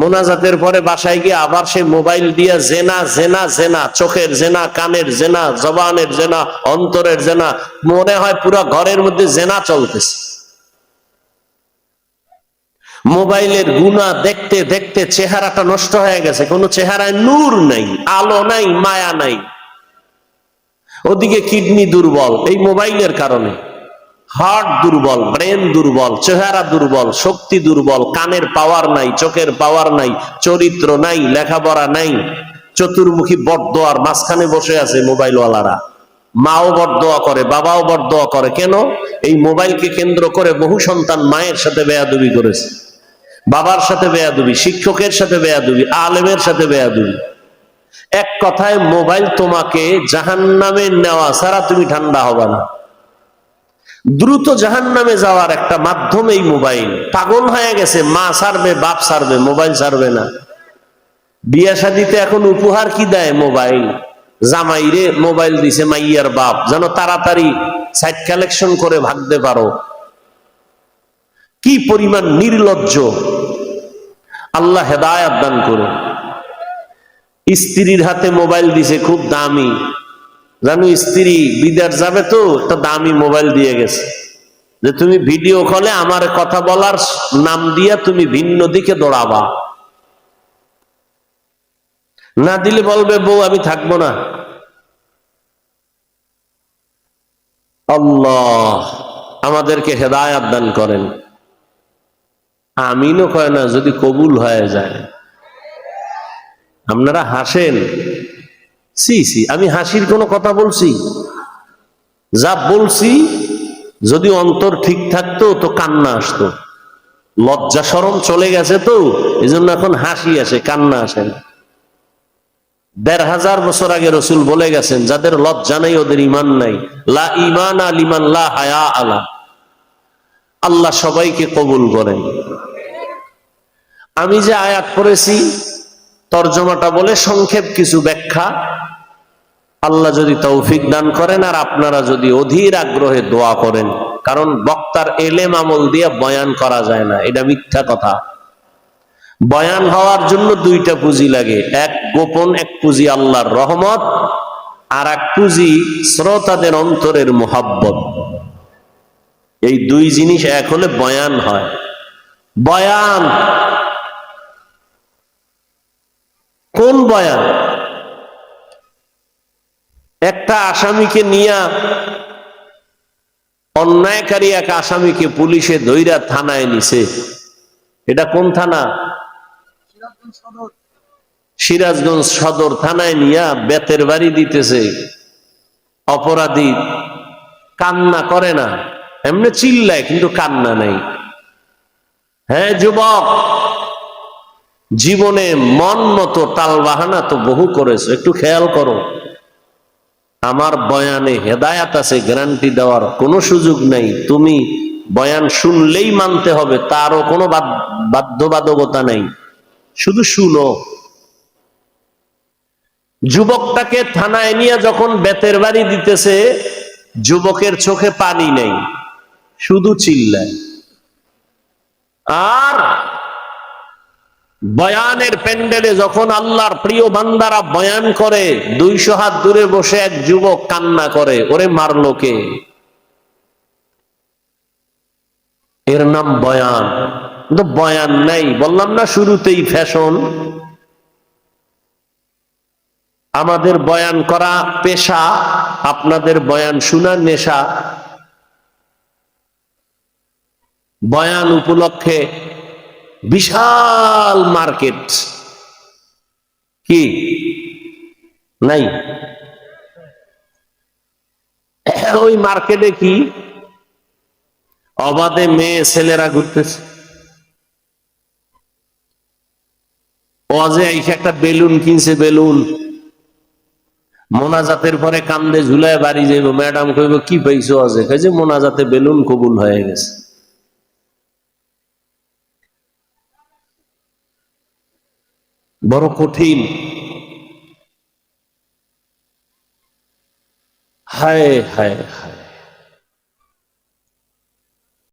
মোনাজাতের পরে বাসায় গিয়ে আবার সে মোবাইল দিয়ে জেনা জেনা জেনা, চোখের জেনা, কানের জেনা, জবানের জেনা, অন্তরের জেনা, মনে হয় পুরো ঘরের মধ্যে জেনা চলতেছে। মোবাইলের গুণা দেখতে দেখতে চেহারাটা নষ্ট হয়ে গেছে, কোনো চেহারায় নূর নাই, আলো নাই, মায়া নাই। ওদিকে কিডনি দুর্বল, এই মোবাইলের কারণে। হার্ট দুর্বল, ব্রেন দুর্বল, চেহারা দুর্বল, শক্তি দুর্বল, কানের পাওয়ার নাই, চোখের পাওয়ার নাই, চরিত্র নাই, লেখাপড়া নাই। চতুর্মুখী বটদোয়ার মাঝখানে বসে আছে মোবাইলওয়ালারা। মাও বটদোয়া করে, বাবাও বটদোয়া করে। কেন? এই মোবাইলকে কেন্দ্র করে বহু সন্তান মায়ের সাথে বেয়াদুবি করেছে। বাবার সাথে বেয়াদুবি, শিক্ষকের সাথে বেয়াদুবি, আলেমের সাথে বেয়াদুবি। এক কথায়, মোবাইল তোমাকে জাহান্নামে নেওয়া ছাড়া তুমি ঠান্ডা হবে না। দ্রুত জাহান নামে যাওয়ার একটা মাধ্যম এই মোবাইল। পাগল হয়ে গেছে, মা সারবে, বাপ সারবে, মোবাইল সারবে না। বিয়া শাদিতে এখন উপহার কি দেয় মোবাইল? জামাইরে মোবাইল দিছে মাইয়ার বাপ। যেন তাড়াতাড়ি সাইট কালেকশন করে ভাগতে পারো। কি পরিমাণ নির্লজ্জ। আল্লাহ হেদায়াত দান করুন। স্ত্রীর হাতে মোবাইল দিছে, খুব দামি। জানো স্ত্রী বিদেশ যাবে তো, একটা দামি মোবাইল দিয়ে গেছে। যে তুমি ভিডিও কলে, আমার কথা বলার নাম দিয়া তুমি ভিন্ন দিকে দৌড়াবা। না দিলে বলবে, বউ, আমি থাকব না। আল্লাহ, আমাদেরকে হেদায়াত দান করেন। আমিনও কয় না, যদি কবুল হয়ে যায়। আপনারা হাসেন। সি সি, আমি হাসির কোনো কথা বলছি? যা বলছি, যদি অন্তর ঠিক থাকতো, তো কান্না আসতো। লজ্জা সরম চলে গেছে তো এই জন্য এখন হাসি আসে, কান্না আসে দেড় হাজার বছর আগে রসুল বলে গেছেন, যাদের লজ্জা নাই, ওদের ইমান নাই। লা ইমান আলিমান লা হায়া আলা। আল্লাহ সবাইকে কবুল করেন। আমি যে আয়াত পড়েছি, তর্জমাটা বলে সংক্ষেপ কিছু ব্যাখ্যা। আল্লাহ যদি তৌফিক দান করেন আর আপনারা যদি অধীর আগ্রহে দোয়া করেন। কারণ বক্তার এলেম আমল দিয়ে বয়ান করা যায় না, এটা মিথ্যা কথা। বয়ান হওয়ার জন্য দুইটা পুঁজি লাগে, এক গোপন, এক পুঁজি আল্লাহর রহমত, আর এক পুঁজি শ্রোতাদের অন্তরের মোহাব্বত। এই দুই জিনিস এক হলে বয়ান হয়। বয়ান। কোন বয়ান? একটা আসামিকে নিয়া অন্যায়কারী এক আসামিকে পুলিশে দৈরা থানায় নিছে। এটা কোন থানা? সিরাজগঞ্জ সদর থানায় নিয়া বেতের বাড়ি দিতেছে। অপরাধী কান্না করে না। এমনি চিল্লায়, কিন্তু কান্না নেই। হ্যাঁ যুবক, জীবনে মন মতো টাল বাহানা তো বহু করেছ। একটু খেয়াল করো। আমার বয়ানে হেদায়াত আছে গ্যারান্টি দেওয়ার কোনো সুযোগ নেই। তুমি বয়ান শুনলেই মানতে হবে, তারও কোনো বাধ্যবাধকতা নেই। শুধু শুনো। যুবকটাকে থানায় নিয়ে যখন বেতের বাড়ি দিতেছে, যুবকের চোখে পানি নেই, শুধু চিল্লায়। আর বয়ানের প্যান্ডেলে যখন আল্লাহর প্রিয় বান্দারা বয়ান করে, দুইশো হাত দূরে বসে এক যুবক কান্না করে, ওরে মারলো কে? এর নাম বয়ান। কিন্তু বয়ান নাই, বললাম না শুরুতেই ফ্যাশন। আমাদের বয়ান করা পেশা, আপনাদের বয়ান শোনা নেশা। বয়ান উপলক্ষে বিশাল মার্কেট। কি? নাই? ওই মার্কেটে কি? অবাধে মেয়ে ছেলেরা ঘুরতেছে। অজে এসে একটা বেলুন কিনছে, বেলুন। মোনাজাতের পরে কান্দে ঝুলায় বাড়ি যাইব। ম্যাডাম কইব, কি পাইছো আজে যে মোনাজাতে বেলুন কবুল হয়ে গেছে। বড় কঠিন। হায় হায় হায়।